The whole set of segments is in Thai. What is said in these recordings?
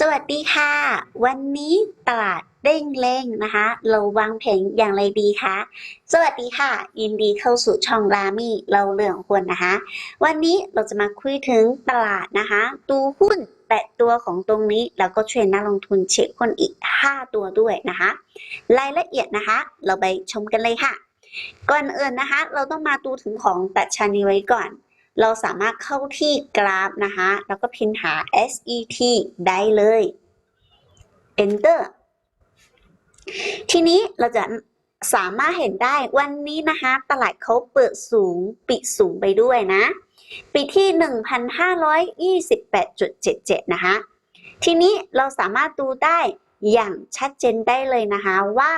สวัสดีค่ะ วันนี้ตลาดเด้งเล้งนะคะ เราวางแผนอย่างไรดีคะสวัสดีค่ะ ยินดีเข้าสู่ช่องรามี่เราเรื่องควรนะคะ วันนี้เราจะมาคุยถึงตลาดนะคะดูหุ้นแปดตัวของตรงนี้แล้วก็เทรนนักลงทุนเช็คคนอีก 5 ตัวด้วยนะคะ รายละเอียดนะคะ เราไปชมกันเลยค่ะ ก่อนอื่นนะคะ เราต้องมาดูถึงของตัดชานีไว้ก่อน เราสามารถเข้าที่กราฟนะคะ แล้วก็พิมพ์หา SET ได้เลย Enter ทีนี้เราจะสามารถเห็นได้วันนี้นะคะ ตลาดเขาเปิดสูงปิดสูงไปด้วยนะ ปิดที่ 1,528.77 นะคะ ทีนี้เราสามารถดูได้อย่างชัดเจนได้เลยนะคะว่า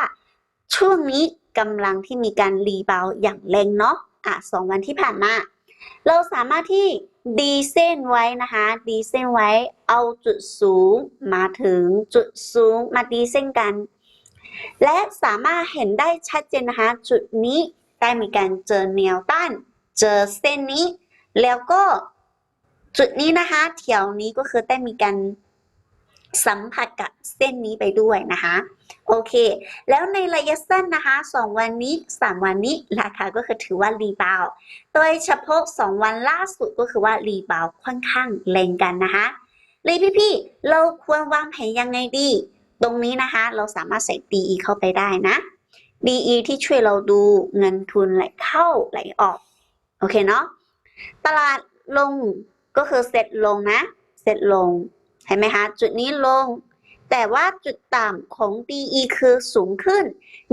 ช่วงนี้กำลังที่มีการรีบาวอย่างแรงเนาะอะสองวันที่ผ่านมา เราสามารถที่ดีเส้นไว้นะคะ ดีเส้นไว้ เอาจุดสูงมาถึงจุดสูงมาดีเส้นกัน และสามารถเห็นได้ชัดเจนนะคะ จุดนี้ได้มีการเจอแนวต้านเจอเส้นนี้ แล้วก็จุดนี้นะคะแถวนี้ก็คือได้มีการ สัมผัสกับเส้นนี้ไปด้วยนะคะ โอเค แล้วในระยะสั้นนะคะ 2 วันนี้ 3 วันนี้ราคาก็คือถือว่ารีบาวโดยเฉพาะ 2 วันล่าสุดก็คือว่ารีบาวค่อนข้างแรงกันนะคะเลยพี่ๆเราควรวางแผนยังไงดี ตรงนี้นะคะ เราสามารถใส่ DE เข้าไปได้นะ DE ที่ช่วยเราดูเงินทุนไหลเข้าไหลออก โอเคเนาะตลาดลงก็คือเซ็ตลงนะเซ็ตลง เห็นไหมคะจุดนี้ลง แต่ว่าจุดต่ำของ DE คือสูงขึ้น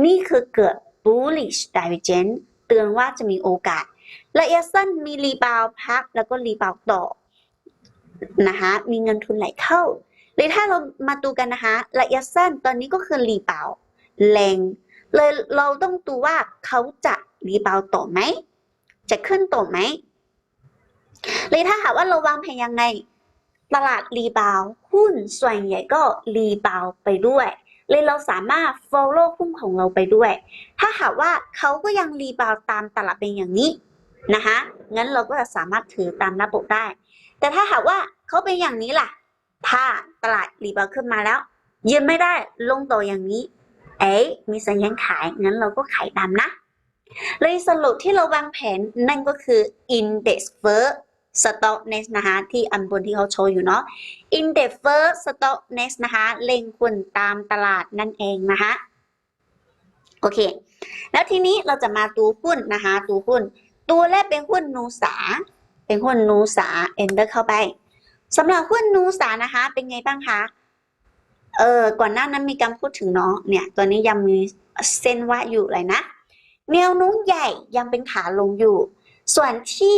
นี่คือเกิด bullish divergence เตือนว่าจะมีโอกาสระยะสั้นมีรีบาวพักแล้วก็รีบาวต่อนะคะมีเงินทุนไหลเข้าหรือถ้าเรามาดูกันนะคะระยะสั้นตอนนี้ก็คือรีบาวแรงเลยเราต้องดูว่าเขาจะรีบาวต่อไหม จะขึ้นต่อไหมหรือถ้าหากว่าเราวางแผนยังไง ตลาดรีบาวหุ้นส่วนใหญ่ก็รีบาวไปด้วย เลยเราสามารถ follow หุ้นของเราไปด้วย ถ้าหากว่าเขาก็ยังรีบาวตามตลาดเป็นอย่างนี้นะคะงั้นเราก็จะสามารถถือตามระบบได้ แต่ถ้าหากว่าเขาเป็นอย่างนี้ล่ะ ถ้าตลาดรีบาวขึ้นมาแล้วยืนไม่ได้ลงต่ออย่างนี้ เอ๊ะมีสัญญาณขายงั้นเราก็ขายตามนะ เลยสรุปที่เราวางแผนนั่นก็คือ index first stock next นะคะ ที่อันบนที่เขาโชว์อยู่เนาะ index first stock next นะคะ เล็งคุณตามตลาดนั่นเองนะคะ โอเค แล้วทีนี้เราจะมาดูหุ้นนะคะ ดูหุ้น ตัวแรกเป็นหุ้นนูสา เป็นหุ้นนูสา enter เข้าไปสำหรับหุ้นนูสานะคะ เป็นไงบ้างคะ เออ ก่อนหน้านั้นมีการพูดถึงเนาะ เนี่ย ตัวนี้ยังมีเส้นว่าอยู่เลยนะ แนวโน้มใหญ่ยังเป็นขาลงอยู่ ส่วนที่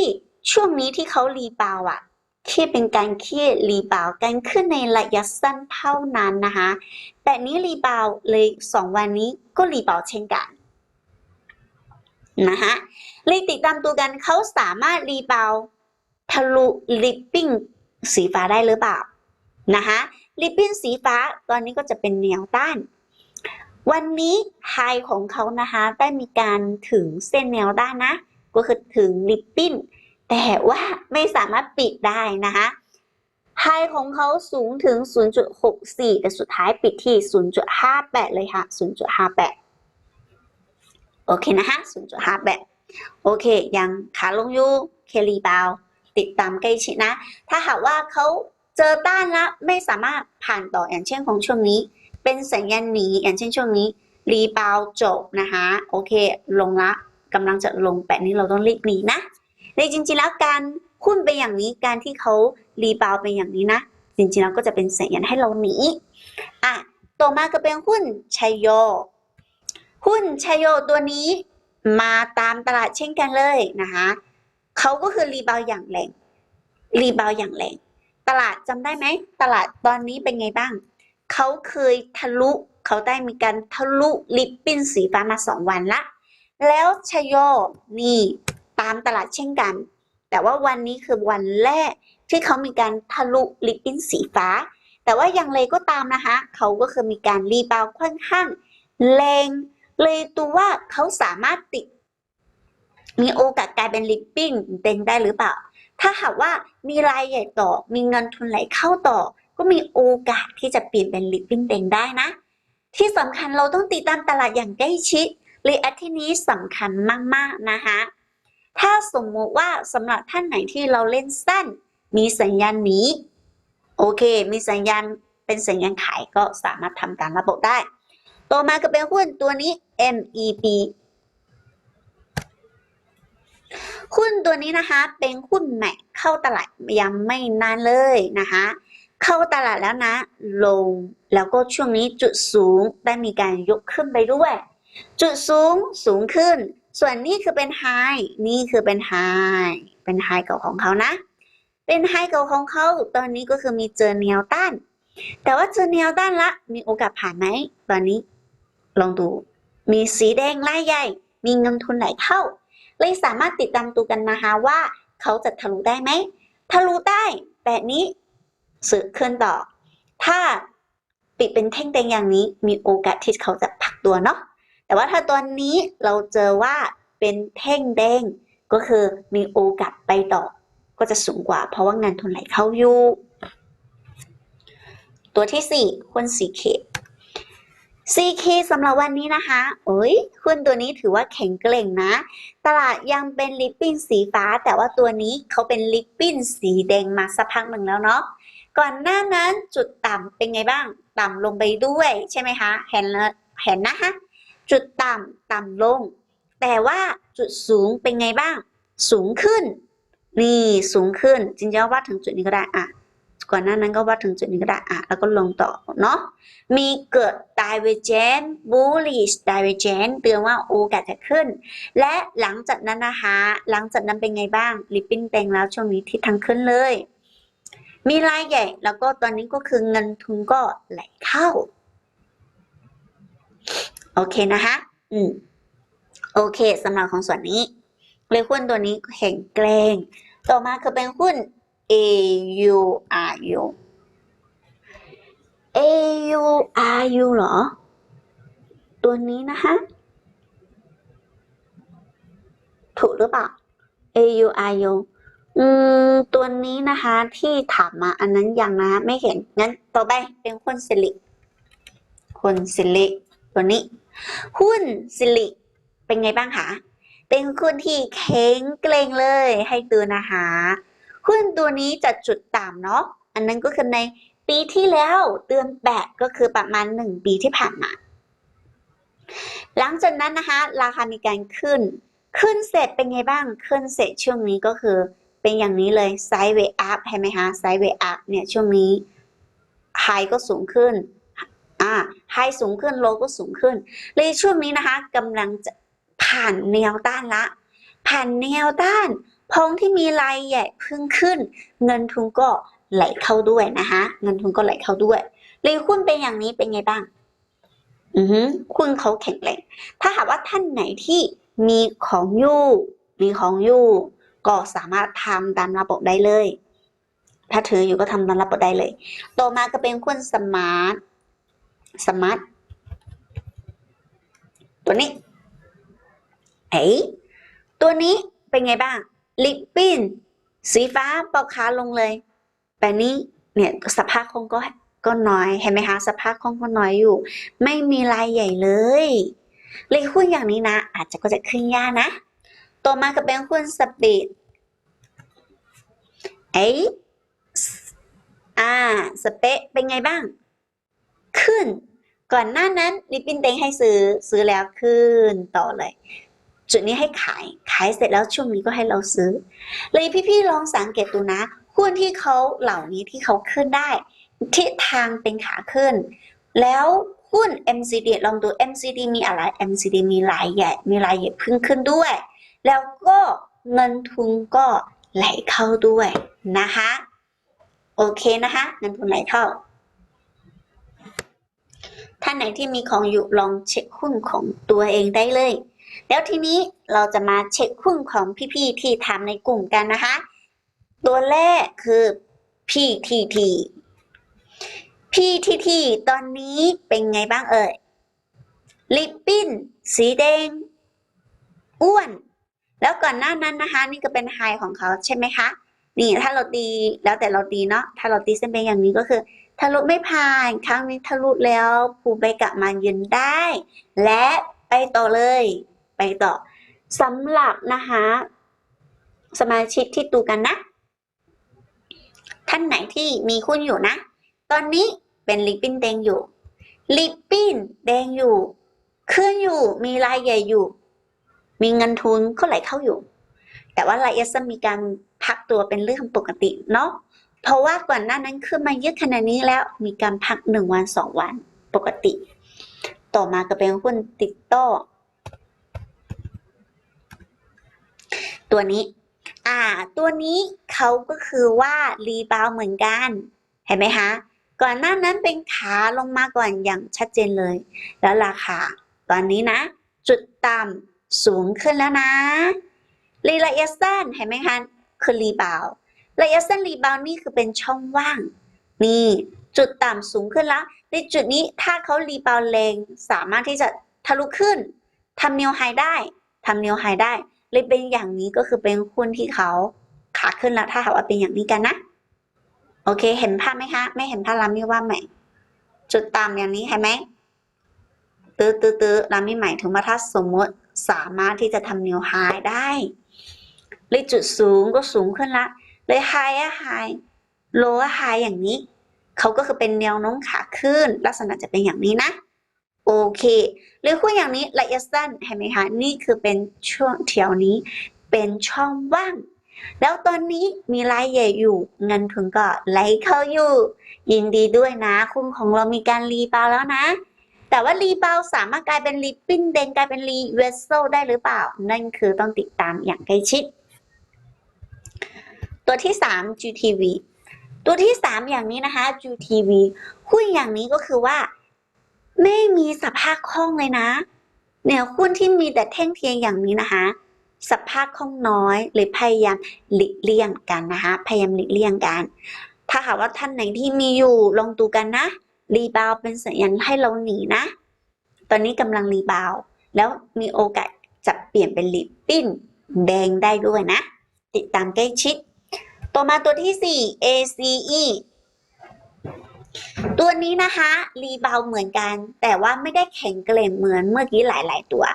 ช่วงนี้ที่เขารีบาวอะที่เป็นการเครียดรีบาวกันขึ้นในระยะสั้นเท่านั้นนะคะแต่นี้รีบาวเลยสองวันนี้ก็รีบาวเช่นกันนะคะเลยติดตามตัวกันเขาสามารถรีบาวทะลุลิปปิ้งสีฟ้าได้หรือเปล่านะคะลิปปิ้งสีฟ้าตอนนี้ก็จะเป็นแนวต้าน วันนี้ไฮของเขานะคะได้มีการถึงเส้นแนวด้านนะ ก็คือถึงลิปปิ้น แต่ว่าไม่สามารถปิดได้นะคะไฮของเขาสูงถึง 0.64 แต่สุดท้ายปิดที่ 0.58 เลยค่ะ 0.58 โอเคนะคะ0.58 โอเค ยังขาลงอยู่ เคลีบาว ติดตามใกล้ชิดนะ ถ้าหากว่าเขาเจอต้านแล้วไม่สามารถผ่านต่ออย่างเช่นของช่วงนี้ เป็นสัญญาณหนีอย่างเช่นช่วงนี้รีบาวจบนะคะ โอเค ลงละกำลังจะลงแปะนี้เราต้องรีบหนีนะ ในจริงๆแล้วการหุ้นเป็นอย่างนี้การที่เขารีบาวเป็นอย่างนี้นะจริงๆแล้วก็จะเป็นสัญญาณให้เราหนีอะต่อมาก็เป็นหุ้นชัยโย หุ้นชัยโยตัวนี้มาตามตลาดเช่นกันเลยนะคะเขาก็คือรีบาวอย่างแรงรีบาวอย่างแรงตลาดจำได้ไหมตลาดตอนนี้เป็นไงบ้างเขาเคยทะลุเขาได้มีการทะลุลิปปิ้นสีฟ้ามาสองวันละ แล้วชโยนี่ ตามตลาดเช่นกัน แต่ว่าวันนี้คือวันแรกที่เขามีการทะลุลิปปิ้นสีฟ้า แต่ว่าอย่างไรก็ตามนะคะ เขาก็คือมีการรีบาวค่อนข้างแรงเลยตัวว่าเขาสามารถติด มีโอกาสกลายเป็นลิปปิ้นเต็งได้หรือเปล่า ถ้าหากว่ามีรายใหญ่ต่อ มีเงินทุนไหลเข้าต่อ ก็มีโอกาสที่จะเปลี่ยนเป็นลิปปิ้นแดงได้นะ ที่สำคัญเราต้องติดตามตลาดอย่างใกล้ชิดรีแอคที่นี้สำคัญมากๆนะคะ ถ้าสมมุติว่าสำหรับท่านไหนที่เราเล่นสั้น มีสัญญาณนี้ โอเค มีสัญญาณเป็นสัญญาณขายก็สามารถทำตามระบบได้ ต่อมาก็เป็นหุ้นตัวนี้ MEP หุ้นตัวนี้นะคะเป็นหุ้นใหม่เข้าตลาดยังไม่นานเลยนะคะเข้าตลาดแล้วนะ ลงแล้วก็ช่วงนี้จุดสูงได้มีการยกขึ้นไปด้วย จุดสูงสูงขึ้น ส่วนนี้คือเป็นไฮนี่คือเป็นไฮเป็นไฮเก่าของเขานะ เป็นไฮเก่าของเขาตอนนี้ก็คือมีเจอแนวต้าน แต่ว่าเจอแนวต้านละ มีโอกาสผ่านไหมตอนนี้ ลองดู มีสีแดงไล่ใหญ่ มีเงินทุนไหลเข้า เลยสามารถติดตามดูกันนะคะว่าเขาจะทะลุได้ไหม ทะลุได้แบบนี้สืบขึ้นต่อ ถ้าปิดเป็นแท่งแดงอย่างนี้ มีโอกาสที่เขาจะพักตัวเนาะ แต่ว่าถ้าตอนนี้เราเจอว่าเป็นแท่งแดงก็คือมีโอกาสไปต่อ ก็จะสูงกว่า เพราะว่างินทุนไหลเข้าอยู่ตัวที่สี่หุ้นสีเขต CK สำหรับวันนี้นะคะเอ้ยหุ้นตัวนี้ถือว่าแข็งแกร่งนะ ตลาดยังเป็นลิปปิ้นสีฟ้า แต่ว่าตัวนี้เขาเป็นลิปปิ้นสีแดงมาสักพักหนึ่งแล้วเนาะ ก่อนหน้านั้นจุดต่ำเป็นไงบ้าง ต่ำลงไปด้วยใช่ไหมคะ เห็นแล้วเห็นนะคะ จุดต่ำต่ำลง แต่ว่าจุดสูงเป็นไงบ้าง สูงขึ้น นี่สูงขึ้นจริงๆวัดถึงจุดนี้ก็ได้อะก่อนหน้านั้นก็วัดถึงจุดนี้ก็ได้อะแล้วก็ลงต่อเนาะมีเกิด divergent bullish divergent เตือนว่าโอกาสจะขึ้น และหลังจากนั้นนะคะหลังจากนั้นเป็นไงบ้างลิปปิ้นเต็งแล้วช่วงนี้ทิศทางขึ้นเลย มีรายใหญ่แล้วก็ตอนนี้ก็คือเงินทุนก็ไหลเข้า โอเคนะคะ อืม โอเคสำหรับของส่วนนี้เลยหุ้นตัวนี้แข็งแกร่งต่อมาคือเป็นหุ้น AURU AURU เหรอ ตัวนี้นะคะถูกหรือเปล่า AURU อืม ตัวนี้นะคะที่ถามมาอันนั้นยังนะไม่เห็น งั้นต่อไปเป็นหุ้นสิริหุ้นสิริตัวนี้ หุ้นสิริเป็นไงบ้างคะเป็นหุ้นที่แข็งเกรงเลยให้ตัวนะคะหุ้นตัวนี้จะจุดต่ำเนาะอันนั้นก็คือในปีที่แล้วเดือนแปดก็คือประมาณหนึ่งปีที่ผ่านมา หลังจากนั้นนะคะ ราคามีการขึ้น ขึ้นเสร็จเป็นไงบ้าง ขึ้นเสร็จช่วงนี้ก็คือเป็นอย่างนี้เลยไซด์เวอัพเห็นไหมคะไซด์เวอัพเนี่ยช่วงนี้ไฮก็สูงขึ้น อ่าไฮสูงขึ้นโลก็สูงขึ้นเลยช่วงนี้นะคะกำลังจะผ่านแนวต้านละ ผ่านแนวต้านพองที่มีรายใหญ่พิ่งขึ้น เงินทุนก็ไหลเข้าด้วยนะคะเงินทุนก็ไหลเข้าด้วยเลยหุ้นเป็นอย่างนี้เป็นไงบ้าง อือฮึหุ้นเขาแข็งแรงถ้าหากว่าท่านไหนที่มีของอยู่มีของอยู่ก็สามารถทำตามระบบได้เลย ถ้าถืออยู่ก็ทำตามระบบได้เลย ต่อมาก็เป็นหุ้นสมาร์ท สมาร์ทตัวนี้เอ้ยตัวนี้เป็นไงบ้าง ลิปปิ้น สีฟ้าปอกขาลงเลย แต่นี้เนี่ยสภาพคงก็ก็น้อยเห็นไหมคะสภาพคงก็น้อยอยู่ ไม่มีรายใหญ่เลยเลยหุ้นอย่างนี้นะ อาจจะก็จะขึ้นยากนะ ต่อมาก็เป็นหุ้นสปีดเอ้ยอ่าสเปะเป็นไงบ้าง ขึ้น ก่อนหน้านั้นลิปปินเต็งให้ซื้อซื้อแล้วขึ้นต่อเลย จุดนี้ให้ขายขายเสร็จแล้วช่วงนี้ก็ให้เราซื้อ เลยพี่ๆลองสังเกตดูนะหุ้นที่เขาเหล่านี้ที่เขาขึ้นได้ทิศทางเป็นขาขึ้น แล้วหุ้น MCD ลองดู MCD มีอะไร MCD มีรายใหญ่มีรายใหญ่พึ่งขึ้นด้วย แล้วก็เงินทุนก็ไหลเข้าด้วยนะคะ โอเคนะคะ เงินทุนไหลเข้า ท่านไหนที่มีของอยู่ลองเช็คหุ้นของตัวเองได้เลย แล้วทีนี้เราจะมาเช็คหุ้นของพี่ๆที่ทำในกลุ่มกันนะคะ ตัวแรกคือ PTT PTT ตอนนี้เป็นไงบ้างเอ่ยลิปปิ้น สีแดง อ้วน แล้วก่อนหน้านั้นนะคะ นี่ก็เป็นไฮของเขาใช่ไหมคะ นี่ถ้าเราตีแล้วแต่เราตีเนาะถ้าเราตีเส้นเป็นอย่างนี้ก็คือ ทะลุไม่ผ่าน ครั้งนี้ทะลุแล้วภูไปกลับมายืนได้ และไปต่อเลย ไปต่อสำหรับนะคะสมาชิกที่ดูกันนะ ท่านไหนที่มีหุ้นอยู่นะ ตอนนี้เป็นลิปปิ้นแดงอยู่ ลิปปิ้นแดงอยู่ ขึ้นอยู่มีรายใหญ่อยู่ มีเงินทุนก็ไหลเข้าอยู่ แต่ว่ารายเอสมีการพักตัวเป็นเรื่องปกติเนาะ เพราะว่าก่อนหน้านั้นขึ้นมาเยอะขนาดนี้แล้วมีการพักหนึ่งวันสองวันปกติ ต่อมาก็เป็นหุ้นติดโต้ตัวนี้ อ่า ตัวนี้เขาก็คือว่ารีบาวเหมือนกัน เห็นไหมคะ ก่อนหน้านั้นเป็นขาลงมาก่อนอย่างชัดเจนเลย แล้วราคา ตอนนี้นะ จุดต่ำสูงขึ้นแล้วนะ รีระยะสั้นเห็นไหมคะ คือรีบาว ระยะสั้นรีบาวนี่คือเป็นช่องว่าง นี่จุดต่ำสูงขึ้นแล้ว ในจุดนี้ถ้าเขารีบาวแรงสามารถที่จะทะลุขึ้นทำนิวไฮได้ทำนิวไฮได้ เลยเป็นอย่างนี้ก็คือเป็นหุ้นที่เขาขาขึ้นแล้ว ถ้าหากว่าเป็นอย่างนี้กันนะ โอเค เห็นภาพไหมคะ ไม่เห็นภาพรามีว่าไหมจุดต่ำอย่างนี้เห็นไหมตื้อตื้อตื้อรามีหมายถึงว่าถ้าสมมติสามารถที่จะทำนิวไฮได้เลยจุดสูงก็สูงขึ้นละ เลยไฮอะไฮโลอะไฮอย่างนี้ เขาก็คือเป็นแนวโน้มขาขึ้น ลักษณะจะเป็นอย่างนี้นะ โอเค หรือหุ้นอย่างนี้ระยะสั้นเห็นไหมคะ นี่คือเป็นช่วงแถวนี้ เป็นช่องว่าง แล้วตอนนี้มีรายใหญ่อยู่ เงินทุนก็ไหลเข้าอยู่ ยินดีด้วยนะ คุณของเรามีการรีบาวแล้วนะแต่ว่ารีบาวสามารถกลายเป็นรีปิ้นเดงกลายเป็นรีเวสโซได้หรือเปล่า นั่นคือต้องติดตามอย่างใกล้ชิด ตัวที่ 3 GTV ตัวที่ 3 อย่างนี้นะคะ GTV หุ้นอย่างนี้ก็คือว่า ไม่มีสภาพคล่องเลยนะเนี่ยหุ้นที่มีแต่แท่งเทียงอย่างนี้นะคะ สภาพคล่องน้อยเลยพยายามหลีกเลี่ยงกันนะคะ พยายามหลีกเลี่ยงกัน ถ้าหากว่าท่านไหนที่มีอยู่ลองดูกันนะรีบาวเป็นสัญญาณให้เราหนีนะ ตอนนี้กำลังรีบาว แล้วมีโอกาสจะเปลี่ยนเป็นลิปปิ้นแดงได้ด้วยนะ ติดตามใกล้ชิด ต่อมาตัวที่ 4 ACE ตัวนี้นะคะรีบาวเหมือนกัน แต่ว่าไม่ได้แข็งแกร่งเหมือนเมื่อกี้หลาย ๆ ตัว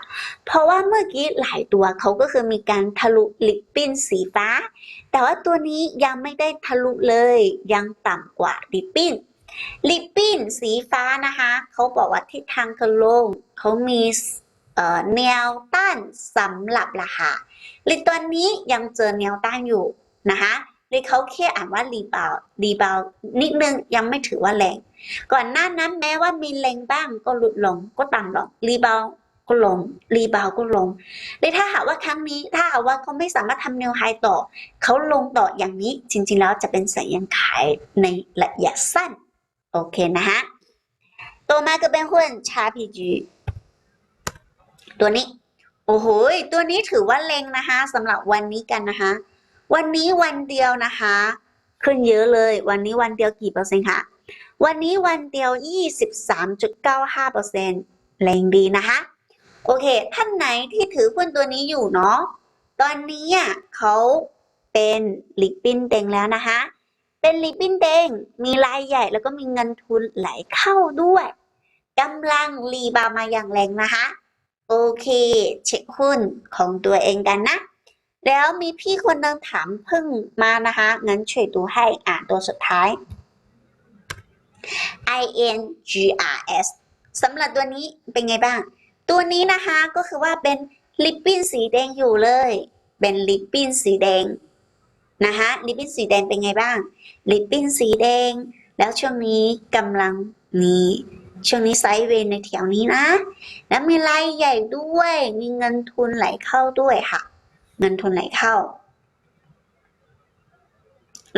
เพราะว่าเมื่อกี้หลายตัวเขาก็คือมีการทะลุลิปปิ้นสีฟ้า แต่ว่าตัวนี้ยังไม่ได้ทะลุเลยยังต่ำกว่าลิปปิ้นลิปปิ้นสีฟ้านะคะเขาบอกว่าทิศทางคือลงเขามีเอ่อแนวต้านสำหรับราคาลิตัวนี้ยังเจอแนวต้านอยู่นะคะ เลยเขาแค่อ่านว่ารีบาวรีบาวนิดนึงยังไม่ถือว่าแรง ก่อนหน้านั้นแม้ว่ามีแรงบ้างก็หลุดลงก็ต่ำลงรีบาวก็ลงรีบาวก็ลงเลยถ้าหากว่าครั้งนี้ถ้าหากว่าเขาไม่สามารถทำแนวไฮต่อ เขาลงต่ออย่างนี้จริงๆแล้วจะเป็นสัญญาณขายในระยะสั้น โอเคนะฮะตัวมาก็เป็นหุ้นชาพีจีตัวนี้ โอ้โหตัวนี้ถือว่าเล็งนะคะสำหรับวันนี้กันนะคะ วันนี้วันเดียวนะคะ ขึ้นเยอะเลย วันนี้วันเดียวกี่เปอร์เซ็นต์คะวันนี้วันเดียว 23.95เปอร์เซ็นต์แรงดีนะคะ โอเค ท่านไหนที่ถือหุ้นตัวนี้อยู่เนาะตอนนี้อะเขาเป็นลิปปินเต็งแล้วนะคะ เป็นลิปปินเต็งมีรายใหญ่แล้วก็มีเงินทุนไหลเข้าด้วยกำลังรีบาวมาอย่างแรงนะคะ โอเค เช็คหุ้นของตัวเองกันนะ แล้วมีพี่คนนึงถามเพิ่งมานะคะงั้นช่วยดูให้อ่านตัวสุดท้าย I N G R S สำหรับตัวนี้เป็นไงบ้าง ตัวนี้นะคะก็คือว่าเป็นลิปปิ้นสีแดงอยู่เลย เป็นลิปปิ้นสีแดงนะคะลิปปิ้นสีแดงเป็นไงบ้าง ลิปปิ้นสีแดง แล้วช่วงนี้กำลังมีช่วงนี้ไซด์เวย์ในแถวนี้นะ แล้วมีรายใหญ่ด้วย มีเงินทุนไหลเข้าด้วยค่ะ เงินทุนไหลเข้า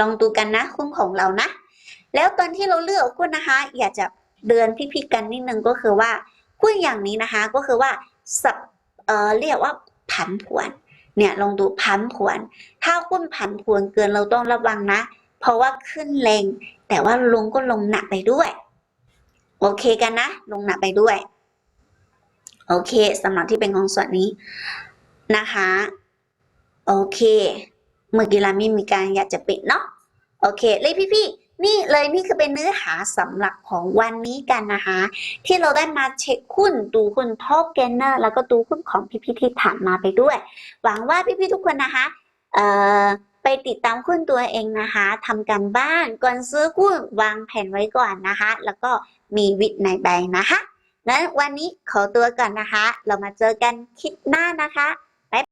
ลองดูกันนะหุ้นของเรานะ แล้วตอนที่เราเลือกหุ้นนะคะ อยากจะเดือนพี่ๆกันนิดนึงก็คือว่าหุ้นอย่างนี้นะคะก็คือว่าสับเอ่อเรียกว่าผันผวน เนี่ยลองดูผันผวน ถ้าหุ้นผันผวนเกินเราต้องระวังนะ เพราะว่าขึ้นแรงแต่ว่าลงก็ลงหนักไปด้วย โอเคกันนะ ลงหนักไปด้วย โอเคสำหรับที่เป็นของส่วนนี้นะคะ โอเค เมื่อกี้เราไม่มีการอยากจะปิดเนาะ โอเค เลยพี่ๆ นี่เลยนี่คือเป็นเนื้อหาสำหรับของวันนี้กันนะคะ ที่เราได้มาเช็คหุ้นดูหุ้นท็อปเกนเนอร์แล้วก็ดูหุ้นของพี่ๆที่ผ่านมาไปด้วย หวังว่าพี่ๆทุกคนนะคะ เอ่อไปติดตามหุ้นตัวเองนะคะทำการบ้านก่อนซื้อหุ้นวางแผนไว้ก่อนนะคะ แล้วก็มีวิทในใบนะคะนั้นวันนี้ขอตัวก่อนนะคะ เรามาเจอกันคลิปหน้านะคะ